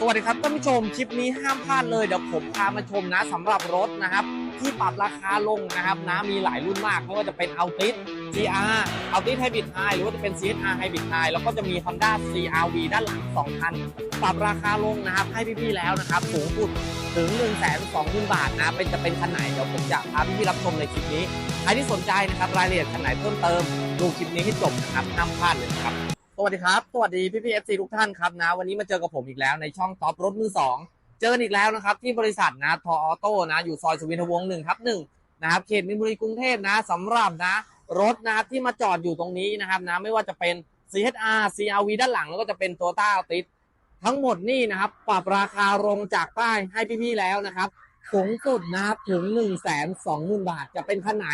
สวัสดีครับท่านผู้ชมคลิปนี้ห้ามพลาดเลยเดี๋ยวผมพามาชมนะสำหรับรถนะครับ ที่ปรับราคาลงนะครับนะมีหลายรุ่นมากไม่ว่าจะเป็น Altis GR Altis Hybrid High หรือว่าจะเป็น CSR Hybrid High แล้วก็จะมี Honda CRV ด้านหลัง2คันปรับราคาลงนะครับให้พี่ๆแล้วนะครับสูงสุดถึง 1 2 0 0 0 0 บาทนะเป็นจะเป็นคันไหนเดี๋ยวผมจะพาพี่ๆรับชมในคลิปนี้ใครที่สนใจนะครับรายละเอียดคันไหนเพิ่มเติมดูคลิปนี้ให้จบนะครับห้ามพลาดเลยครับ สวัสดีครับ สวัสดีพี่พีเอฟซีทุกท่านครับนะ วันนี้มาเจอกับผมอีกแล้วในช่องท็อปรถมือสองเจอกันอีกแล้วนะครับ ที่บริษัทนะทอออโต้นะ อยู่ซอยสุวินทวงศ์หนึ่งครับหนึ่งนะครับเขตมินบุรีกรุงเทพนะสำหรับนะ รถนะครับที่มาจอดอยู่ตรงนี้นะครับนะไม่ว่าจะเป็น CHR CRV ด้านหลังแล้วก็จะเป็นตัวต้าติดทั้งหมดนี่นะครับ ปรับราคาลงจากป้ายให้พี่ๆแล้วนะครับสูงสุดนะครับถึง1นึ่งแสนสองหมื่นบาท จะเป็นคันไหน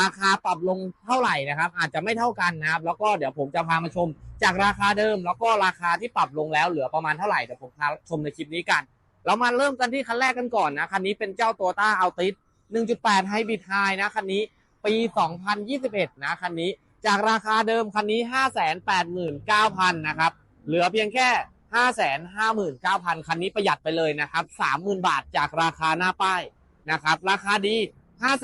ราคาปรับลงเท่าไหร่นะครับ อาจจะไม่เท่ากันนะครับ แล้วก็เดี๋ยวผมจะพามาชม จากราคาเดิมแล้วก็ราคาที่ปรับลงแล้วเหลือประมาณเท่าไหร่เดี๋ยวผมพาชมในคลิปนี้กัน เรามาเริ่มกันที่คันแรกกันก่อนนะ คันนี้เป็นเจ้าตัวต้าอัลติส1.8 Hybrid High นะ คันนี้ปี 2021 นะ คันนี้จากราคาเดิมคันนี้ 589,000 นะครับ เหลือเพียงแค่ 559,000 คันนี้ประหยัดไปเลยนะครับ 30,000 บาทจากราคาหน้าป้ายนะครับ ราคาดี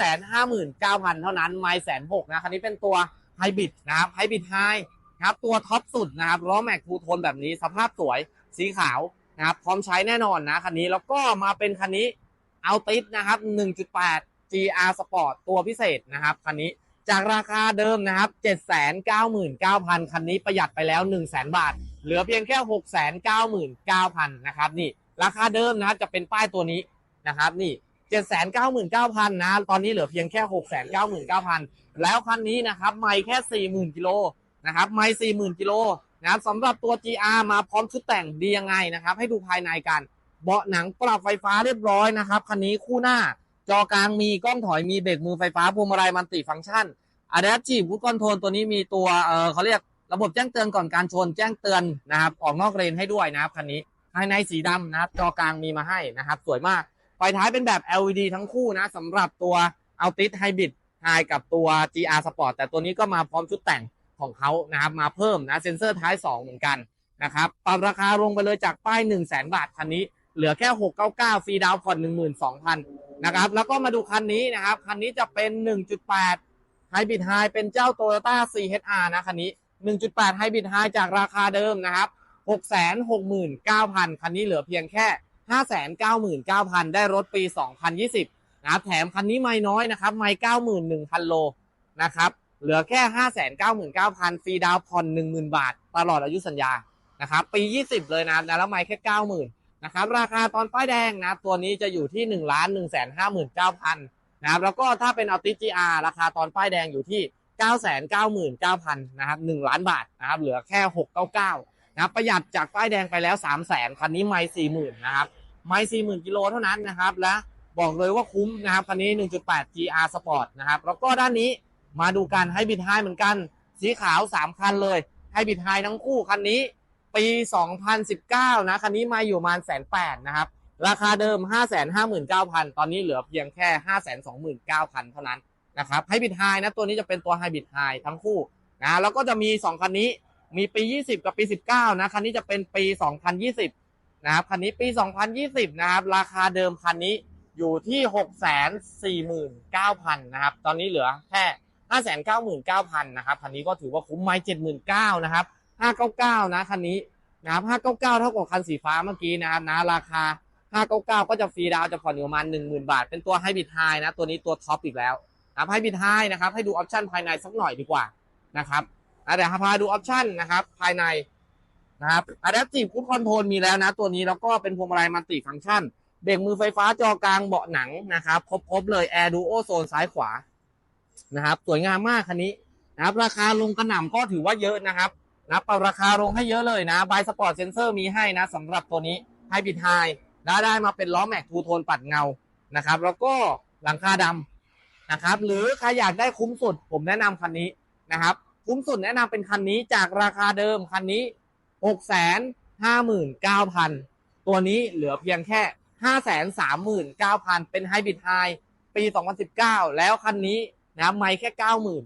559,000 เท่านั้น ไมล์แสนหกนะ คันนี้เป็นตัวไฮบริดนะครับไฮบริดไฮ ครับ ตัวท็อปสุดนะครับล้อแม็กทูโทนแบบนี้สภาพสวยสีขาวนะครับ พร้อมใช้แน่นอนนะคันนี้แล้วก็มาเป็นคันนี้เอาติสนะครับ 1.8 GR Sport ตัวพิเศษนะครับคันนี้จากราคาเดิมนะครับ 799,000 คันนี้ประหยัดไปแล้ว 100,000 บาท เหลือเพียงแค่ 699,000 นะครับนี่ราคาเดิมนะครับจะเป็นป้ายตัวนี้นะครับนี่799,000 นะ ตอนนี้เหลือเพียงแค่ 699,000 แล้วคันนี้นะครับไม่แค่ 40,000 กิโล นะครับไม่สี่หมื่นกิโลนะครับสำหรับตัว GR มาพร้อมชุดแต่งดียังไงนะครับ ให้ดูภายในกัน เบาะหนังปรับไฟฟ้าเรียบร้อยนะครับคันนี้คู่หน้า จอกลางมีกล้องถอยมีเบรกมือไฟฟ้าพวงมาลัยมันติฟังก์ชัน Adaptive Cruise Control ตัวนี้มีตัวเออเขาเรียกระบบแจ้งเตือนก่อนการชนแจ้งเตือนนะครับออกนอกเลนให้ด้วยนะครับคันนี้ภายในสีดำนะครับจอกลางมีมาให้นะครับ สวยมากไฟท้ายเป็นแบบ LED ทั้งคู่นะสำหรับตัว Altis Hybrid High กับตัว GR Sport แต่ตัวนี้ก็มาพร้อมชุดแต่ง ของเขานะครับมาเพิ่มนะเซ็นเซอร์ท้าย 2 เหมือนกันนะครับปรับราคาลงไปเลยจากป้าย 1 0 0 0 0แบาทคันนี้เหลือแค่ 699 ฟรีดาวน์ผ่อน12,000นะครับแล้วก็มาดูคันนี้นะครับคันนี้จะเป็น 1.8 Hybrid High เป็นเจ้า Toyota CHR นะคันนี้ 1.8 Hybrid High จากราคาเดิมนะครับ669,000 คันนี้เหลือเพียงแค่ 599,000 ได้รถปี 2020นะครับแถมคันนี้ไม่น้อยนะครับไม่91,000 โลนะครับ เหลือแค่ 599,000ฟรีดาวน์ผ่อน10,000 บาท ตลอดอายุสัญญานะครับปี 20 เลยนะแล้วไม่แค่ 90,000นะครับราคาตอนป้ายแดงนะตัวนี้จะอยู่ที่ 1 1 5 9 0 0 0นะครับแล้วก็ถ้าเป็นอัลติจีอาราคาตอนป้ายแดงอยู่ที่ 999,000นะครับ1ล้านบาทนะครับเหลือแค่ 699นะครับประหยัดจากป้ายแดงไปแล้ว 300,000คันนี้ไม่40,000นะครับไม่40,000กิโลเท่านั้นนะครับและบอกเลยว่าคุ้มนะครับคันนี้ 1.8 GR Sport นะครับแล้วก็ด้านนี้ มาดูกันให้บิดไฮเหมือนกัน สีขาว 3 คันเลย ให้บิดไฮทั้งคู่คันนี้ ปี 2019 นะ คันนี้มาอยู่ประมาณแสนแปดนะครับ ราคาเดิม 559,000 ตอนนี้เหลือเพียงแค่ 529,000 เท่านั้นนะครับให้บิดไฮนะตัวนี้จะเป็นตัวไฮบิดไฮทั้งคู่นะแล้วก็จะมี 2 คันนี้มีปี 20 กับปี 19 นะคันนี้จะเป็นปี 2020 นะครับคันนี้ปี 2020 นะครับ ราคาเดิมคันนี้อยู่ที่ 649,000 นะครับ ตอนนี้เหลือแค่ 599,000นะครับคันนี้ก็ถือว่าคุ้มไหม79,000นะครับ599นะคันนี้นะครับ599เท่ากับคันสีฟ้าเมื่อกี้นะครับนะราคา599ก็จะฟรีดาวจะผ่อนอยู่ประมาณ10,000บาท เป็นตัวไฮบิดไฮนะ ตัวนี้ตัวท็อปอีกแล้วนะครับไฮบิดไฮนะครับ ให้ดูออปชันภายในสักหน่อยดีกว่านะครับเดี๋ยวพาดูออปชันนะครับ ภายในนะครับ Adaptive Cruise Control มีแล้วนะ ตัวนี้แล้วก็เป็นพวงมาลัยมัลติฟังก์ชันเบรกมือไฟฟ้าจอกลางเบาะหนังนะครับ ครบๆเลย Air Duo โซนซ้ายขวา นะครับ สวยงามมากคันนี้นะครับ ราคาลงกระหน่ำก็ถือว่าเยอะนะครับนะปรับราคาลงให้เยอะเลยนะบายสปอร์ตเซนเซอร์มีให้นะสำหรับตัวนี้ไฮบิดไฮแล้วได้มาเป็นล้อแม็กทูโทนปัดเงานะครับ แล้วก็หลังคาดำนะครับ หรือใครอยากได้คุ้มสุด ผมแนะนำคันนี้นะครับ คุ้มสุดแนะนำเป็นคันนี้จากราคาเดิมคันนี้หกแสนห้าหมื่นเก้าพันตัวนี้เหลือเพียงแค่ห้าแสนสามหมื่นเก้าพันเป็นไฮบริดไฮปีสองพันสิบเก้าแล้วคันนี้ นะไม่แค่เก้าหมื่น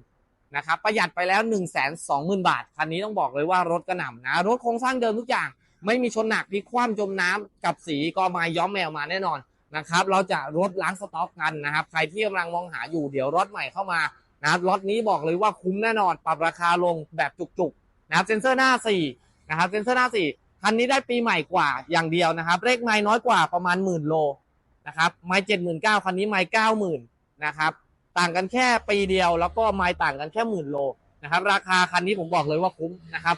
นะครับประหยัดไปแล้ว1 2 0 0 0 0บาท คันนี้ต้องบอกเลยว่ารถกระหน่ำนะ รถโครงสร้างเดิมทุกอย่าง ไม่มีชนหนักพิคว่ำจมน้ำกับสีกอไม้ย้อมแมวมาแน่นอนนะครับเราจะลดล้างสต็อกกันนะครับ ใครที่กำลังมองหาอยู่เดี๋ยวรถใหม่เข้ามานะครับรถนี้บอกเลยว่าคุ้มแน่นอน ปรับราคาลงแบบจุกๆนะครับเซนเซอร์หน้า4นะครับเซนเซอร์หน้า4คันนี้ได้ปีใหม่กว่าอย่างเดียวนะครับเลขไม้น้อยกว่าประมาณหมื่นโลนะครับไม้เจ็ดหมื่นเก้าคันนี้ไม้เก้าหมื่นนะครับ ต่างกันแค่ปีเดียว แล้วก็ไม้ต่างกันแค่หมื่นโลนะครับ ราคาคันนี้ผมบอกเลยว่าคุ้มนะครับ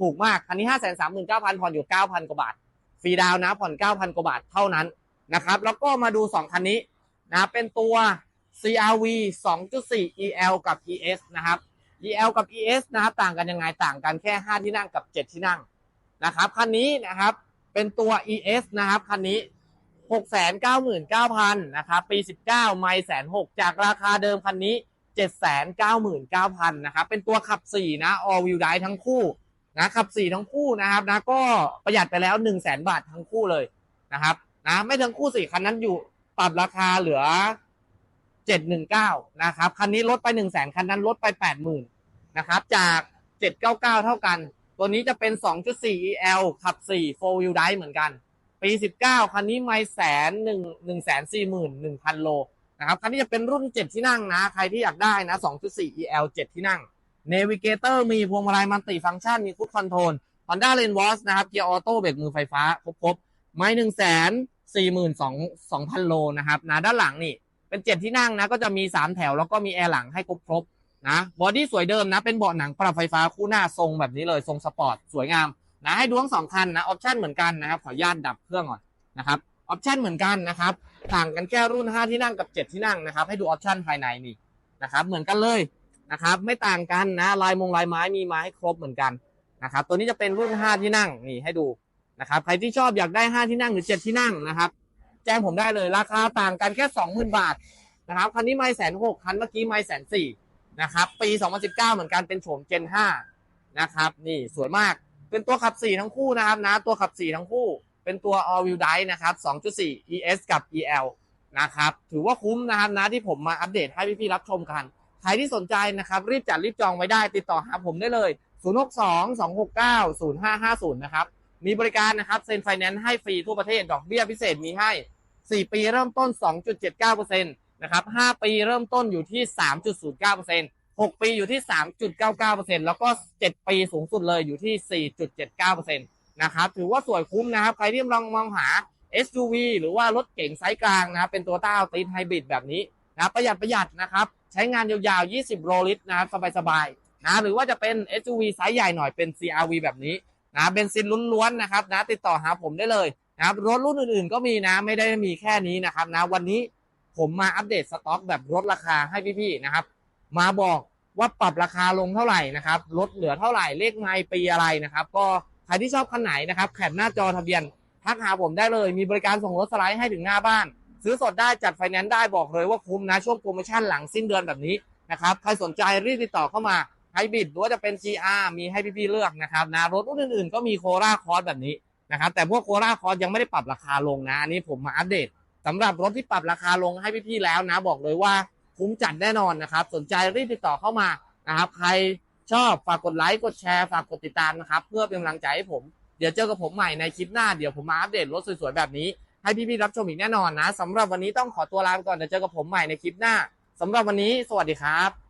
ถูกมากคันนี้ห้าแสนสามหมื่นเก้าพันผ่อนอยู่เก้าพันกว่าบาทฟรีดาวน์นะผ่อนเก้าพันกว่าบาทเท่านั้นนะครับ แล้วก็มาดูสองคันนี้นะเป็นตัว CRV 2.4 EL กับ ES นะครับ EL กับ ES นะครับต่างกันยังไงต่างกันแค่ 5 ที่นั่งกับ 7 ที่นั่งนะครับคันนี้นะครับเป็นตัว ES นะครับคันนี้ 699,000นะครับปี19ไม่แสนหกจากราคาเดิมคันนี้799,000นะครับเป็นตัวขับ4นะ all wheel drive ทั้งคู่นะขับ4ทั้งคู่นะครับนะก็ประหยัดไปแล้ว1 0 0 0 0แบาททั้งคู่เลยนะครับนะไม่ทั้งคู่สี่คันนั้นอยู่ปรับราคาเหลือ719นะครับคันนี้ลดไป1 0 0 0 0แคันนั้นลดไป80,000นะครับจาก799เท่ากัน ตัวนี้จะเป็น2.4 EL ขับ4 4 wheel drive เหมือนกัน ปี19คันนี้ไม่แสนหนึ่งหนึ่งแสนสี่หมื่นหนึ่งพันโลนะครับคันนี้จะเป็นรุ่น7ที่นั่งนะ ใครที่อยากได้นะ2.4 EL 7ที่นั่ง Navigator มีพวงมาลัยมัลติฟังก์ชันมีฟุตคอนโทรล Honda l a n w a s นะครับเกียร์ออโต้เบรกมือไฟฟ้า ครบๆไม่หนึ่งแสนสี่หมื่นสองสองพันโลนะครับนะด้านหลังนี่เป็นเจ็ดที่นั่งนะก็จะมี3แถวแล้วก็มีแอร์หลังให้ครบๆนะบอดี้สวยเดิมนะเป็นเบาะหนังปรับไฟฟ้าคู่หน้าทรงแบบนี้เลยทรงสปอร์ตสวยงาม นะให้ดูทั้งสองคันนะออปชันเหมือนกันนะครับขออนุญาตดับเครื่องก่อนนะครับออปชันเหมือนกันนะครับต่างกันแค่รุ่น 5 ที่นั่งกับ 7 ที่นั่งนะครับให้ดูออปชันภายในนี่นะครับเหมือนกันเลยนะครับไม่ต่างกันนะลายมงลายไม้มีมาให้ครบเหมือนกันนะครับตัวนี้จะเป็นรุ่น 5 ที่นั่งนี่ให้ดูนะครับใครที่ชอบอยากได้ 5 ที่นั่งหรือ 7 ที่นั่งนะครับแจ้งผมได้เลยราคาต่างกันแค่ 20,000 บาทนะครับคันนี้ไม่แสนหกคันเมื่อกี้ไม่แสนสี่นะครับปี 2019 เหมือนกันเป็นโฉมเจน5นะครับนี่สวยมาก เป็นตัวขับ4ทั้งคู่นะครับนะ ตัวขับ4ทั้งคู่ เป็นตัว all wheel drive นะครับ 2.4 ES กับ EL นะครับ ถือว่าคุ้มนะครับนะที่ผมมาอัปเดตให้พี่ๆรับชมกัน ใครที่สนใจนะครับ รีบจัดรีบจองไว้ได้ติดต่อหาผมได้เลย 062 269 0550 นะครับ มีบริการนะครับเซ็นไฟแนนซ์ให้ฟรีทั่วประเทศดอกเบี้ยพิเศษมีให้ 4 ปีเริ่มต้น 2.79%นะครับ 5 ปีเริ่มต้นอยู่ที่ 3.09% 6ปีอยู่ที่3.99%แล้วก็7ปีสูงสุดเลยอยู่ที่4.79%นะครับถือว่าสวยคุ้มนะครับ ใครที่กำลังมองหา SUV หรือว่ารถเก๋งไซส์กลางนะครับเป็นตัวต้าตีนไฮบริดแบบนี้นะประหยัดประหยัดนะครับ ใช้งานยาวๆ 20 โลลิตรนะครับสบายๆนะหรือว่าจะเป็น SUV ไซส์ใหญ่หน่อยเป็น CRV แบบนี้นะเบนซินล้วนๆนะครับนะติดต่อหาผมได้เลยนะครับรถรุ่นอื่นๆ ก็มีนะไม่ได้มีแค่นี้นะครับนะวันนี้ผมมาอัปเดตสต็อกแบบลดราคาให้พี่ๆนะครับ มาบอกว่าปรับราคาลงเท่าไหร่นะครับลดเหลือเท่าไหร่เลขไมล์ปีอะไรนะครับ ก็ใครที่ชอบคันไหนนะครับแคปหน้าจอทะเบียนทักหาผมได้เลย มีบริการส่งรถสไลด์ให้ถึงหน้าบ้าน ซื้อสดได้จัดไฟแนนซ์ได้บอกเลยว่าคุ้มนะช่วงโปรโมชั่นหลังสิ้นเดือนแบบนี้นะครับใครสนใจรีบติดต่อเข้ามาไฮบริดหรือว่าจะเป็น GR มีให้พี่ๆเลือกนะครับนะรถรุ่นอื่นๆก็มีโคราคอร์สแบบนี้นะครับแต่พวกโคราคอร์สยังไม่ได้ปรับราคาลงนะอันนี้ผมมาอัปเดตสำหรับรถที่ปรับราคาลงให้พี่ๆแล้วนะบอกเลยว่า คุ้มจัดแน่นอนนะครับ สนใจรีบติดต่อเข้ามานะครับ ใครชอบฝากกดไลค์กดแชร์ฝากกดติดตามนะครับ เพื่อเป็นกำลังใจให้ผม เดี๋ยวเจอกับผมใหม่ในคลิปหน้าเดี๋ยวผมมาอัปเดตรถสวยๆแบบนี้ ให้พี่ๆรับชมอีกแน่นอนนะสำหรับวันนี้ต้องขอตัวลาไปก่อนเดี๋ยวเจอกับผมใหม่ในคลิปหน้าสำหรับวันนี้สวัสดีครับ